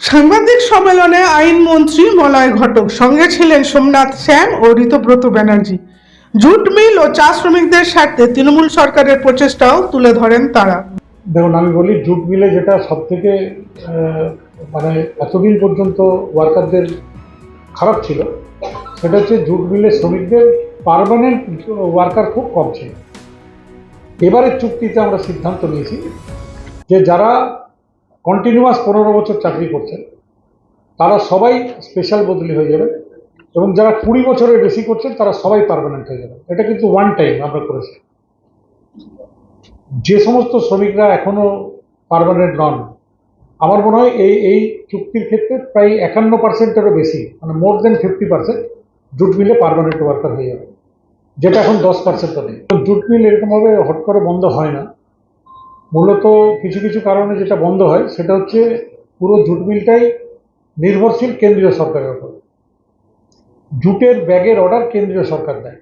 সাংবাদিক সম্মেলনে আইনমন্ত্রী মলয় ঘটক, সঙ্গে ছিলেন সোমনাথ সেন ও ঋতব্রত ব্যানার্জি। জুট মিল ও চা শ্রমিকদের স্বার্থে তৃণমূল সরকারের প্রচেষ্টাও তুলে ধরেন তারা। দেখুন, আমি বলি, জুট মিলে যেটা সব থেকে মানে এতদিন পর্যন্ত ওয়ার্কারদের খারাপ ছিল, সেটা হচ্ছে জুট মিলে শ্রমিকদের পারমানেন্ট ওয়ার্কার খুব কম ছিল। এবারের চুক্তিতে আমরা সিদ্ধান্ত নিয়েছি যে যারা কন্টিনিউয়াস পনেরো বছর চাকরি করছেন। তারা সবাই স্পেশাল বদলি হয়ে যাবে এবং যারা কুড়ি বছরের বেশি করছেন, তারা সবাই পারমানেন্ট হয়ে যাবে। এটা কিন্তু ওয়ান টাইম আমরা করেছি। যে সমস্ত শ্রমিকরা এখনও পারমানেন্ট নন, আমার মনে হয় এই এই চুক্তির ক্ষেত্রে প্রায় একান্ন পার্সেন্টেরও বেশি মানে more than fifty percent jute মিলে পারমানেন্ট ওয়ার্কার হয়ে যাবে, যেটা এখন দশ পার্সেন্টও নেই। জুট মিল এরকমভাবে হট করে বন্ধ হয় না। মূলত কিছু কিছু কারণে যেটা বন্ধ হয়, সেটা হচ্ছে পুরো জুট মিলটাই নির্ভরশীল কেন্দ্রীয় সরকারের উপর জুটের ব্যাগের অর্ডার কেন্দ্রীয় সরকার দেয়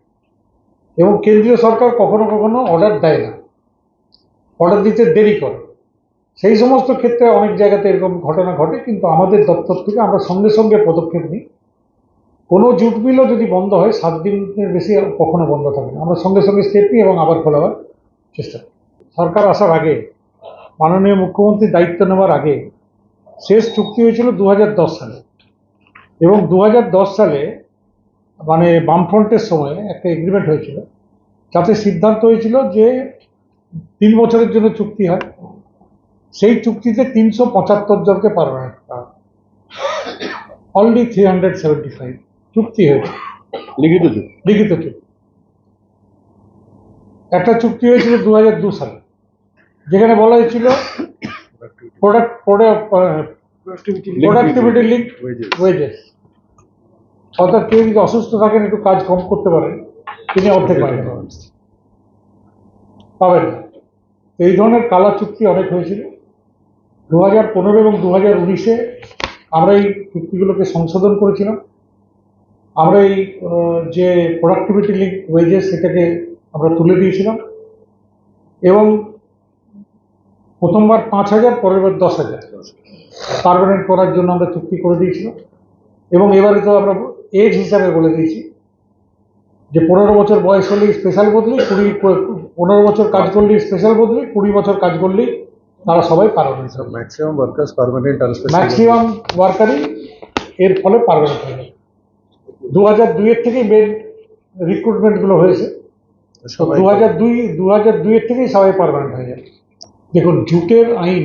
এবং কেন্দ্রীয় সরকার কখনো কখনো অর্ডার দেয় না। অর্ডার দিতে দেরি করে। সেই সমস্ত ক্ষেত্রে অনেক জায়গাতে এরকম ঘটনা ঘটে, কিন্তু আমাদের দপ্তর থেকে আমরা সঙ্গে সঙ্গে পদক্ষেপ নিই। কোনো জুট মিলও যদি বন্ধ হয়, সাত দিনের বেশি কখনো বন্ধ থাকে না। আমরা সঙ্গে সঙ্গে স্টেপ নিই এবং আবার খোলাবার চেষ্টা করি। সরকার আসার আগে মাননীয় মুখ্যমন্ত্রী দায়িত্ব নেওয়ার আগে শেষ চুক্তি হয়েছিল দু হাজার দশ সালে। এবং দু হাজার দশ সালে মানে বামফ্রন্টের সময় একটা এগ্রিমেন্ট হয়েছিল যাতে সিদ্ধান্ত হয়েছিল যে তিন বছরের জন্য চুক্তি হয়। সেই চুক্তিতে তিনশো পঁচাত্তর জনকে পারমানেন্ট করা only three hundred seventy five চুক্তি হয়েছে। লিখিত চুক্তি। লিখিত চুক্তি। একটা চুক্তি হয়েছিল দু সালে। যেখানে বলা হয়েছিল প্রোডাক্ট প্রোডাক্টিভিটি লিঙ্ক ওয়েজেস অর্থাৎ কেউ যদি অসুস্থ থাকেন একটু কাজ কম করতে পারেন তিনি অর্ধেক পাবেন। পাবেন না। এই ধরনের কালা চুক্তি অনেক হয়েছিল। দু হাজার পনেরো এবং দু হাজার উনিশে আমরা এই চুক্তিগুলোকে সংশোধন করেছিলাম। আমরা এই যে প্রোডাক্টিভিটি লিঙ্ক ওয়েজেস সেটাকে আমরা তুলে দিয়েছিলাম। এবং প্রথমবার পাঁচ হাজার পরের বার দশ হাজার। পারমানেন্ট করার জন্য আমরা চুক্তি করে দিয়েছিলাম। এবং এবারে তো আমরা এজ হিসাবে বলে দিয়েছি যে পনেরো বছর বয়স হলেই স্পেশাল বদলি কুড়ি পনেরো বছর কাজ করলেই স্পেশাল বদলি কুড়ি বছর কাজ করলেই তারা সবাই পারমানেন্ট ম্যাক্সিমাম ওয়ার্কার্স পার্মানেন্ট আর ম্যাক্সিমাম ওয়ার্কারই এর ফলে পারমানেন্ট হয়ে দু হাজার দুইয়ের থেকেই মেন রিক্রুটমেন্টগুলো হয়েছে। দু হাজার দুই দু হাজার দুইয়ের থেকেই সবাই পারমানেন্ট হয়ে যাবে। দেখুন, জুটের আইন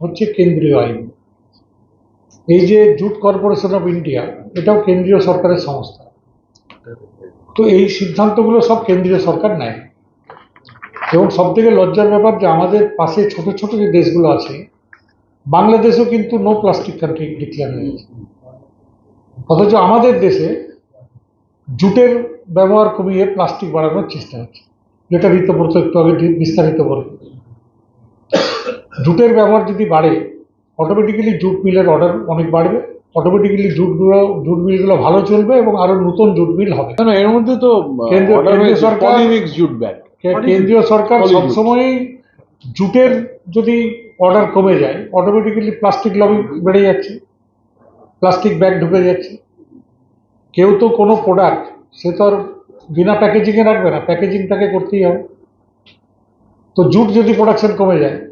হচ্ছে কেন্দ্রীয় আইন। এই যে জুট কর্পোরেশন অফ ইন্ডিয়া, এটাও কেন্দ্রীয় সরকারের সংস্থা। তো এই সিদ্ধান্তগুলো সব কেন্দ্রীয় সরকার নেয়। এবং সব থেকে লজ্জার ব্যাপার যে আমাদের পাশে ছোট ছোট যে দেশগুলো আছে, বাংলাদেশও কিন্তু নো প্লাস্টিক কান্ট্রি ডিক্লেয়ার হয়েছে অথচ আমাদের দেশে জুটের ব্যবহার কমিয়ে প্লাস্টিক বাড়ানোর চেষ্টা হচ্ছে। যেটা ঋতব্রত একটু আগে বিস্তারিত বলে জুটের ব্যবহার যদি বাড়ে অটোমেটিক্যালি জুট মিলের অর্ডার অনেক বাড়বে। অটোমেটিক্যালি জুটগুলো জুট মিলগুলো ভালো চলবে এবং আরও নতুন জুট মিল হবে। না না এর মধ্যে তো কেন্দ্রীয় সরকার- পলিমিক্স জুট ব্যাগ কেন্দ্রীয় সরকার সবসময়ই জুটের যদি অর্ডার কমে যায় অটোমেটিক্যালি প্লাস্টিক লবি বেড়ে যাচ্ছে প্লাস্টিক ব্যাগ ঢুকে যাচ্ছে। কেউ তো কোনো প্রোডাক্ট সে তো আর বিনা প্যাকেজিংয়ে রাখবে না প্যাকেজিং তাকে করতেই হবে। তো জুট যদি প্রোডাকশন কমে যায়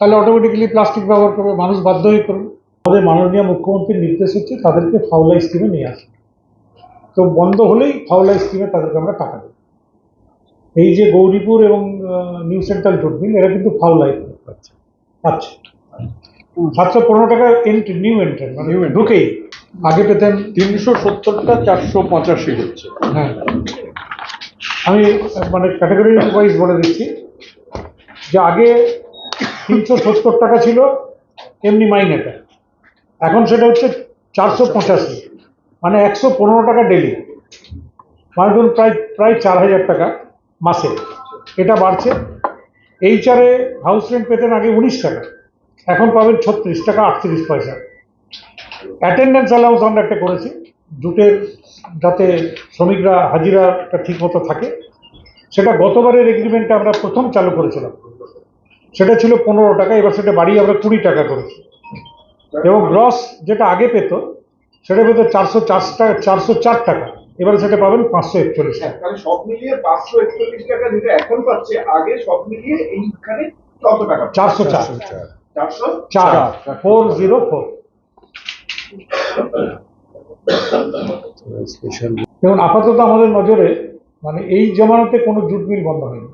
তাহলে অটোমেটিক্যালি প্লাস্টিক ব্যবহার করবে মানুষ বাধ্য হয়ে করবে। আমাদের মাননীয় মুখ্যমন্ত্রীর নির্দেশ হচ্ছে তাদেরকে ফাউলাই স্কিমে নিয়ে আসে। তো বন্ধ হলেই ফাউলাই স্কিমে তাদেরকে আমরা টাকা দেবো। এই যে গৌরীপুর এবং নিউ সেন্ট্রাল জুট মিল এরা কিন্তু ফাউলাই পাচ্ছে পাচ্ছে সাতশো পনেরো টাকা এন্ট্রি নিউ এন্ট্রি মানে. ঢুকেই। আগে পেতেন। তিনশো সত্তরটা চারশো পঁচাশি হচ্ছে। হ্যাঁ। আমি মানে ক্যাটাগরি ওয়াইজ বলে দিচ্ছি যে আগে তিনশো সত্তর টাকা ছিল, এমনি মাইনেটা এখন সেটা হচ্ছে চারশো পঁচাশি। মানে একশো পনেরো টাকা ডেলি। মানে ধরুন প্রায় প্রায় চার হাজার টাকা মাসে। এটা বাড়ছে। এইচআরে হাউস রেন্ট পেতেন আগে উনিশ টাকা। এখন পাবেন ছত্রিশ টাকা আটত্রিশ পয়সা। অ্যাটেন্ডেন্স অ্যালাউন্স আমরা একটা করেছি। জুটের যাতে শ্রমিকরা হাজিরাটা ঠিক মতো থাকে। সেটা গতবারের এগ্রিমেন্টে আমরা প্রথম চালু করেছিলাম। সেটা ছিল পনেরো টাকা এবার সেটা বাড়িয়ে আমরা কুড়ি টাকা করেছি। এবং গ্রস যেটা আগে পেত সেটা পেত চারশো চার টাকা চারশো চার টাকা। এবারে সেটা পাবেন পাঁচশো একচল্লিশ টাকা। হ্যাঁ, সব মিলিয়ে পাঁচশো একচল্লিশ টাকা যেটা এখন পাচ্ছে আগে সব মিলিয়ে এইখানে কত টাকা? চারশো চার। চারশো চার। Four zero four. দেখুন আপাতত আমাদের নজরে মানে এই জমানাতে কোনো জুট মিল বন্ধ হয়নি।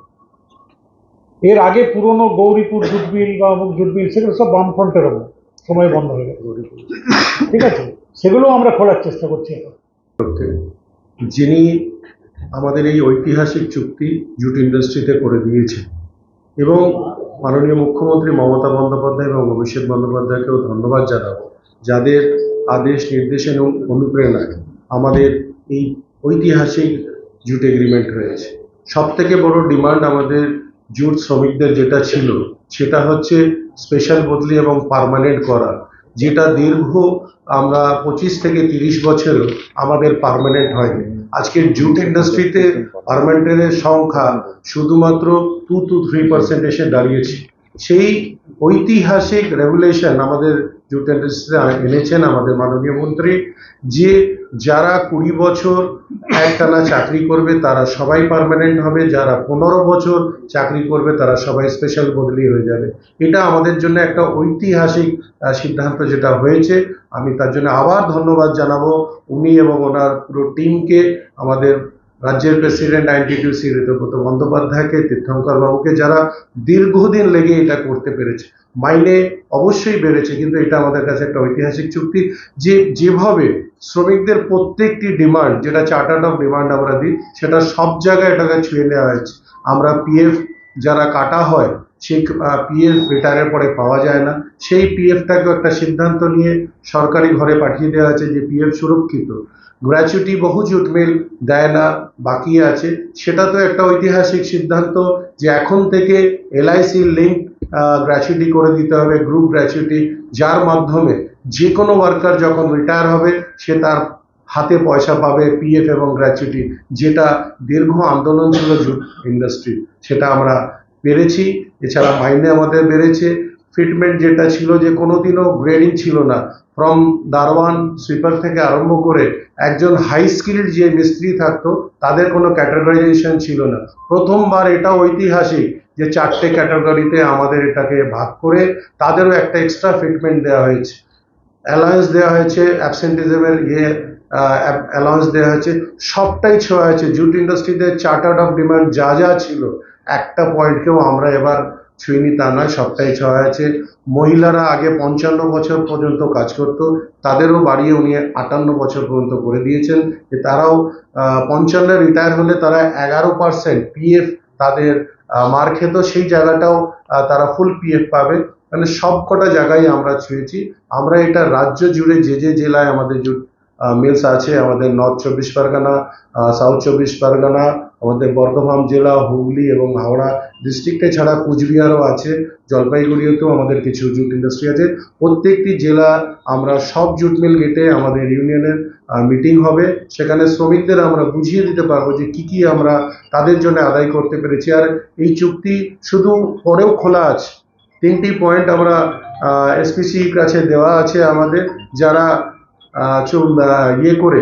এর আগে পুরনো গৌরীপুর জুট মিল বা অমুক জুটবিল, সেগুলো সব বামফ্রন্টের ওপর সময় বন্ধ হয়ে গেছে। ঠিক আছে? সেগুলো আমরা খোলার চেষ্টা করছি যিনি আমাদের এই ঐতিহাসিক চুক্তি জুট ইন্ডাস্ট্রিতে করে দিয়েছেন এবং মাননীয় মুখ্যমন্ত্রী মমতা বন্দ্যোপাধ্যায় এবং অভিষেক বন্দ্যোপাধ্যায়কেও ধন্যবাদ জানাব, যাদের আদেশ নির্দেশন এবং অনুপ্রেরণায় আমাদের এই ঐতিহাসিক জুট এগ্রিমেন্ট হয়েছে সব থেকে বড় ডিমান্ড আমাদের জুট শ্রমিকদের যেটা ছিল, সেটা হচ্ছে স্পেশাল বদলি এবং পার্মানেন্ট করা, যেটা দীর্ঘ আমরা পঁচিশ থেকে তিরিশ বছর আমাদের পার্মানেন্ট হয়নি। আজকের জুট ইন্ডাস্ট্রিতে পার্মানেন্টের সংখ্যা শুধুমাত্র টু টু থ্রি পার্সেন্ট এসে দাঁড়িয়েছে। সেই ঐতিহাসিক রেগুলেশন আমাদের জুট এনেছেন আমাদের মাননীয় মন্ত্রী, যে যারা কুড়ি বছর একটানা চাকরি করবে তারা সবাই পার্মানেন্ট হবে, যারা পনেরো বছর চাকরি করবে তারা সবাই স্পেশাল বদলি হয়ে যাবে। এটা আমাদের জন্য একটা ঐতিহাসিক সিদ্ধান্ত যেটা হয়েছে। আমি তার জন্য আবার ধন্যবাদ জানাব। উনি এবং ওনার পুরো টিমকে আমাদের রাজ্যের প্রেসিডেন্ট আইনটিটিউসি ঋতব্রত বন্দ্যোপাধ্যায়কে তীর্থঙ্কর বাবুকে যারা দীর্ঘদিন লেগে এটা করতে পেরেছে, মাইনে অবশ্যই বেড়েছে, কিন্তু এটা আমাদের কাছে একটা ঐতিহাসিক চুক্তি যে যেভাবে শ্রমিকদের প্রত্যেকটি ডিমান্ড যেটা চার্টার্ড অফ ডিমান্ড আমরা দিই, সেটা সব জায়গায় এটাকে ছুঁয়ে নেওয়া হয়েছে। আমরা পিএফ যারা কাটা হয় সেই পিএফ রিটায়ারের পরে পাওয়া যায় না। সেই পিএফটাকেও একটা সিদ্ধান্ত নিয়ে সরকারি ঘরে পাঠিয়ে দেওয়া আছে যে পিএফ সুরক্ষিত। গ্র্যাচুইটি বহু জুট মিল দেয় না, বাকি আছে। সেটা তো একটা ঐতিহাসিক সিদ্ধান্ত যে এখন থেকে এলআইসি লিঙ্ক গ্র্যাচুইটি করে দিতে হবে গ্রুপ গ্র্যাচুইটি যার মাধ্যমে যে কোনো ওয়ার্কার যখন রিটায়ার হবে, সে তার হাতে পয়সা পাবে পিএফ এবং গ্র্যাচুইটি যেটা দীর্ঘ আন্দোলন ছিল জুট ইন্ডাস্ট্রি সেটা আমরা পেরেছি। এছাড়া মাইনে আমাদের বেড়েছে। ফিটমেন্ট যেটা ছিল যে কোনোদিনও গ্রেডিং ছিল না। ফ্রম দারওয়ান সুইপার থেকে আরম্ভ করে একজন হাই স্কিল্ড যে মিস্ত্রি থাকতো, তাদের কোনো ক্যাটাগরাইজেশন ছিল না। প্রথমবার এটা ঐতিহাসিক যে চারটে ক্যাটাগরিতে আমাদের এটাকে ভাগ করে তাদেরও একটা এক্সট্রা ফিটমেন্ট দেওয়া হয়েছে। অ্যালায়েন্স দেওয়া হয়েছে অ্যাবসেন্টিজমের ইয়ে অ্যালাউন্স দেওয়া হয়েছে। সবটাই ছোঁয়া হয়েছে। জুট ইন্ডাস্ট্রিতে চার্টার্ড অফ ডিমান্ড যা যা ছিল, একটা পয়েন্টকেও আমরা এবার ছুঁইনি তা নয় সবটাই ছোঁয়া আছে মহিলারা আগে পঞ্চান্ন বছর পর্যন্ত কাজ করতো, তাদেরও বাড়িয়ে উনি আটান্ন বছর পর্যন্ত করে দিয়েছেন। যে তারাও পঞ্চান্ন রিটায়ার হলে তারা এগারো পার্সেন্ট পিএফ তাদের মার খেত। সেই জায়গাটাও তারা ফুল পিএফ পাবে। মানে সব কটা জায়গায় আমরা ছুঁয়েছি। আমরা এটা রাজ্য জুড়ে যে যে জেলায় আমাদের মিলস আছে, আমাদের নর্থ চব্বিশ পরগনা সাউথ চব্বিশ পরগনা, আমাদের বর্ধমান জেলা, হুগলি এবং হাওড়া ডিস্ট্রিক্টে ছাড়া কুচবিহারও আছে, জলপাইগুড়িতেও আমাদের কিছু জুট ইন্ডাস্ট্রি আছে। প্রত্যেকটি জেলা আমরা সব জুট মিল গেটে আমাদের ইউনিয়নের মিটিং হবে। সেখানে শ্রমিকদের আমরা বুঝিয়ে দিতে পারব যে কি কি আমরা তাদের জন্য আদায় করতে পেরেছি। আর এই চুক্তি শুধু পরেও খোলা আছে। তিনটি পয়েন্ট আমরা এসপিসির কাছে দেওয়া আছে আমাদের। যারা ইয়ে করে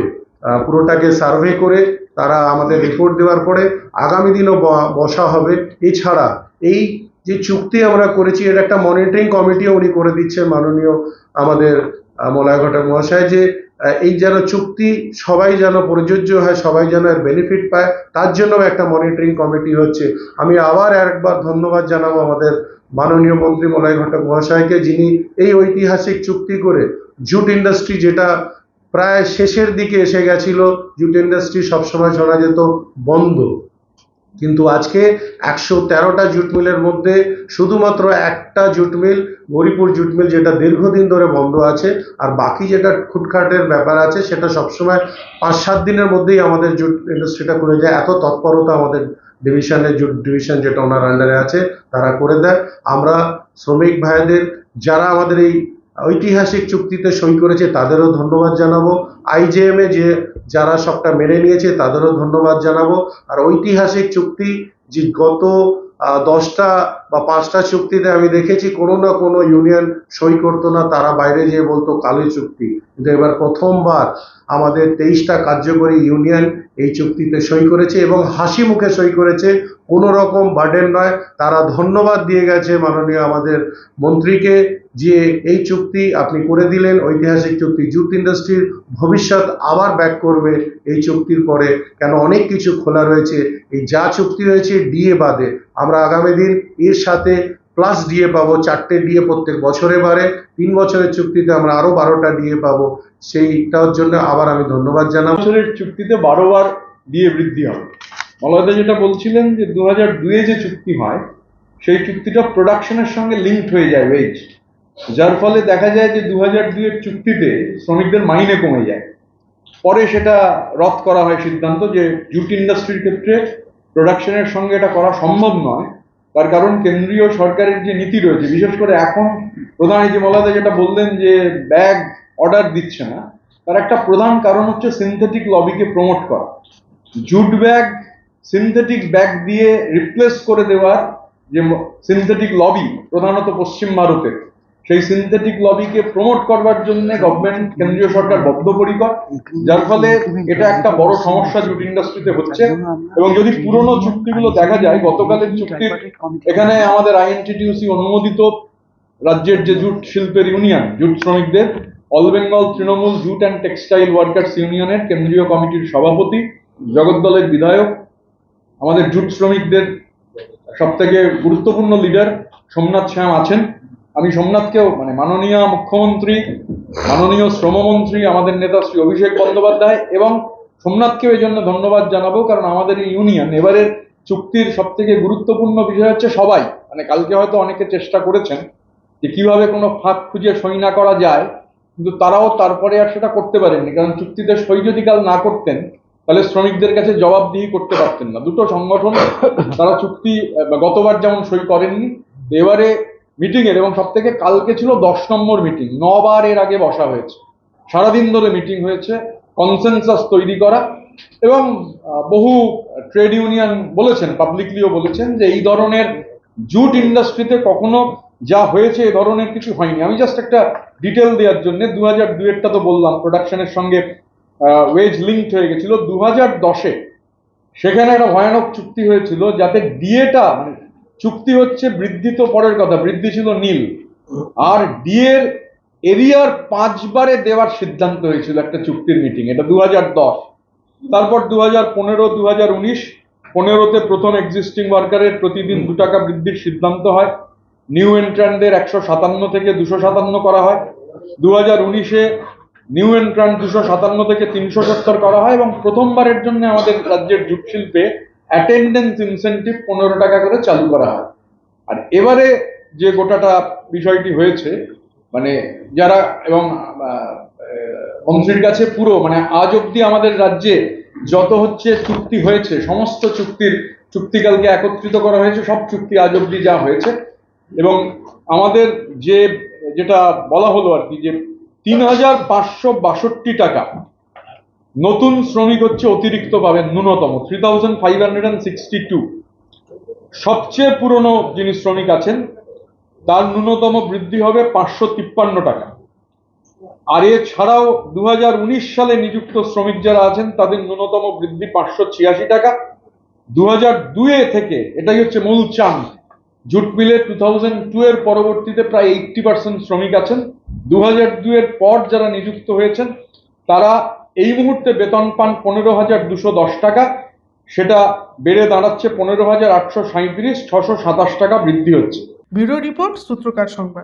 পুরোটাকে সার্ভে করে তারা আমাদের রিপোর্ট দেওয়ার পরে আগামী দিনও বসা হবে। এছাড়া এই যে চুক্তি আমরা করেছি, এটা একটা মনিটরিং কমিটিও উনি করে দিচ্ছেন, মাননীয় আমাদের মলয় ঘটক মহাশয়, যে এই যেন চুক্তি সবাই যেন প্রযোজ্য হয়, সবাই যেন এর বেনিফিট পায়, তার জন্য একটা মনিটরিং কমিটি হচ্ছে। আমি আবার একবার ধন্যবাদ জানাব আমাদের মাননীয় মন্ত্রী মলয় ঘটক মহাশয়কে, যিনি এই ঐতিহাসিক চুক্তি করে জুট ইন্ডাস্ট্রি যেটা প্রায় শেষের দিকে এসে গেছিল, জুট ইন্ডাস্ট্রি সবসময় শোনা যেত বন্ধ। কিন্তু আজকে একশো তেরোটা জুট মিলের মধ্যে শুধুমাত্র একটা jute mill, Garipur jute mill, যেটা দীর্ঘদিন ধরে বন্ধ আছে, আর বাকি যেটা খুটখাটের ব্যাপার আছে, সেটা সবসময় পাঁচ সাত দিনের মধ্যেই আমাদের জুট ইন্ডাস্ট্রিটা করে যায়। এত তৎপরতা আমাদের ডিভিশনের জুট ডিভিশন যেটা ওনার আন্ডারে আছে, তারা করে দেয়। আমরা শ্রমিক ভাইদের, যারা আমাদের এই ঐতিহাসিক চুক্তিতে সই করেছে, তাদেরও ধন্যবাদ জানাব। আইজেএমে যে, যারা সবটা মেনে নিয়েছে, তাদেরও ধন্যবাদ জানাব। আর ঐতিহাসিক চুক্তি যে গত দশটা বা পাঁচটা চুক্তিতে আমি দেখেছি কোনো না কোনো ইউনিয়ন সই করতো না, তারা বাইরে যেয়ে বলতো কালো চুক্তি। কিন্তু এবার প্রথমবার আমাদের তেইশটা কার্যকরী ইউনিয়ন এই চুক্তিতে সই করেছে এবং হাসি মুখে সই করেছে। কোনো রকম বার্ডেন নয়, তারা ধন্যবাদ দিয়ে গেছে মাননীয় আমাদের মন্ত্রীকে যে এই চুক্তি আপনি করে দিলেন, ঐতিহাসিক চুক্তি। জুট ইন্ডাস্ট্রির ভবিষ্যৎ আবার ব্যাক করবে এই চুক্তির পরে। কেন অনেক কিছু খোলা রয়েছে। এই যা চুক্তি হয়েছে, ডিএ বাদে। আমরা আগামী দিন এর সাথে প্লাস ডিএ পাবো, চারটে ডিএ প্রত্যেক বছরে বাড়ে। তিন বছরের চুক্তিতে আমরা আরও বারোটা ডিএ পাবো। সেইটার জন্য আবার আমি ধন্যবাদ জানাব। বছরের চুক্তিতে বারোবার দিয়ে বৃদ্ধি হবে। মলয়দা যেটা বলছিলেন যে দু হাজার দুয়ে যে চুক্তি হয়, সেই চুক্তিটা প্রোডাকশনের সঙ্গে লিঙ্কড হয়ে যায় ওয়েজ যার ফলে দেখা যায় যে দু হাজার দুয়ের চুক্তিতে শ্রমিকদের মাইনে কমে যায়। পরে সেটা রদ করা হয় সিদ্ধান্ত যে জুট ইন্ডাস্ট্রির ক্ষেত্রে প্রোডাকশনের সঙ্গে এটা করা সম্ভব নয়। তার কারণ কেন্দ্রীয় সরকারের যে নীতি রয়েছে, বিশেষ করে এখন প্রধান এই যে মলাদা যেটা বললেন যে ব্যাগ অর্ডার দিচ্ছে না, তার একটা প্রধান কারণ হচ্ছে সিনথেটিক লবিকে প্রমোট করা। জুট ব্যাগ সিনথেটিক ব্যাগ দিয়ে রিপ্লেস করে দেওয়ার যে সিনথেটিক লবি প্রধানত পশ্চিম ভারতের সেই সিনথেটিক লবিকে প্রমোট করবার জন্য গভর্নমেন্ট কেন্দ্রীয় সরকার বদ্ধপরিকর, যার ফলে এটা একটা বড় সমস্যা জুট ইন্ডাস্ট্রিতে হচ্ছে। এবং যদি পুরনো চুক্তিগুলো দেখা যায়, গতকালের চুক্তির এখানে আমাদের আইএনটিটিউসি অনুমোদিত রাজ্যের যে জুট শিল্পের ইউনিয়ন, জুট শ্রমিকদের all Bengal Trinamool jute and textile workers ইউনিয়নের কেন্দ্রীয় কমিটির সভাপতি, জগদ্দলের বিধায়ক, আমাদের জুট শ্রমিকদের সব থেকে গুরুত্বপূর্ণ লিডার সোমনাথ শ্যাম আছেন। আমি সোমনাথকেও মানে মাননীয় মুখ্যমন্ত্রী, মাননীয় শ্রমমন্ত্রী, আমাদের নেতা শ্রী অভিষেক বন্দ্যোপাধ্যায় এবং সোমনাথকেও এই জন্য ধন্যবাদ জানাব, কারণ আমাদের এই ইউনিয়ন এবারের চুক্তির সব থেকে গুরুত্বপূর্ণ বিষয় হচ্ছে সবাই। মানে কালকে হয়তো অনেকে চেষ্টা করেছেন যে কীভাবে কোনো ফাঁক খুঁজে সই না করা যায়, কিন্তু তারাও তারপরে আর সেটা করতে পারেননি, কারণ চুক্তিতে সই যদি কাল না করতেন, তাহলে শ্রমিকদের কাছে জবাবদিহি করতে পারতেন না। দুটো সংগঠন, তারা চুক্তি গতবার যেমন সই করেননি এবারে মিটিং এর এবং সব থেকে কালকে ছিল দশ নম্বর মিটিং। নবার এর আগে বসা হয়েছে। সারাদিন ধরে মিটিং হয়েছে কনসেনসাস তৈরি করা, এবং বহু ট্রেড ইউনিয়ন বলেছেন পাবলিকলিও বলেছেন যে এই ধরনের জুট ইন্ডাস্ট্রিতে কখনো যা হয়েছে এ ধরনের কিছু হয়নি। আমি জাস্ট একটা ডিটেল দেওয়ার জন্য দু হাজার দুয়েরটা তো বললাম প্রোডাকশনের সঙ্গে ওয়েজ লিঙ্কড হয়ে গেছিল। দু হাজার দশে সেখানে একটা ভয়ানক চুক্তি হয়েছিল যাতে ডিএটা মানে চুক্তি হচ্ছে বৃদ্ধি তো পরের কথা, বৃদ্ধি ছিল নীল। আর ডিএর এরিয়ার পাঁচবারে দেওয়ার সিদ্ধান্ত হয়েছিল একটা চুক্তির মিটিং, এটা দু হাজার দশ। তারপর দু হাজার পনেরো দু হাজার উনিশ, পনেরোতে প্রথম এক্সিস্টিং ওয়ার্কারের প্রতিদিন দু টাকা বৃদ্ধির সিদ্ধান্ত হয়। নিউ এন্ট্রান্টদের একশো সাতান্ন থেকে দুশো সাতান্ন করা হয়। দু হাজার উনিশে নিউ এন্ট্রান্ট দুশো সাতান্ন থেকে তিনশো সত্তর করা হয় এবং প্রথমবারের জন্য আমাদের রাজ্যের জুট শিল্পে অ্যাটেন্ডেন্স ইনসেন্টিভ পনেরো টাকা করে চালু করা হয়। আর এবারে যে গোটাটা বিষয়টি হয়েছে মানে যারা এবং মন্ত্রীর কাছে পুরো মানে আজ অব্দি আমাদের রাজ্যে যত হচ্ছে চুক্তি হয়েছে, সমস্ত চুক্তির, চুক্তিকালকে একত্রিত করা হয়েছে, সব চুক্তি আজ অব্দি যা হয়েছে। এবং আমাদের যে, যেটা বলা হলো আর কি, যে তিন হাজার পাঁচশো বাষট্টি টাকা নতুন শ্রমিক হচ্ছে অতিরিক্ত পাবেন ন্যূনতম three thousand five hundred sixty two সবচেয়ে পুরনো যিনি শ্রমিক আছেন, তার ন্যূনতম বৃদ্ধি হবে পাঁচশো তিপ্পান্ন টাকা। আর এছাড়াও দুহাজার উনিশ সালে নিযুক্ত শ্রমিক যারা আছেন, তাদের ন্যূনতম বৃদ্ধি পাঁচশো ছিয়াশি টাকা। দু হাজার দুয়ে থেকে এটাই হচ্ছে মূল চান। জুট মিলে টু থাউজেন্ড টু এর পরবর্তীতে প্রায় এইটটি পার্সেন্ট শ্রমিক আছেন। দু হাজার দুয়ের পর যারা নিযুক্ত হয়েছেন, তারা এই মুহূর্তে বেতন পান পনেরো হাজার দুশো দশ টাকা। সেটা বেড়ে দাঁড়াচ্ছে পনেরো হাজার আটশো সাঁত্রিশ ছশো সাতাশ টাকা বৃদ্ধি হচ্ছে। ব্যুরো রিপোর্ট সূত্রকার সংবাদ।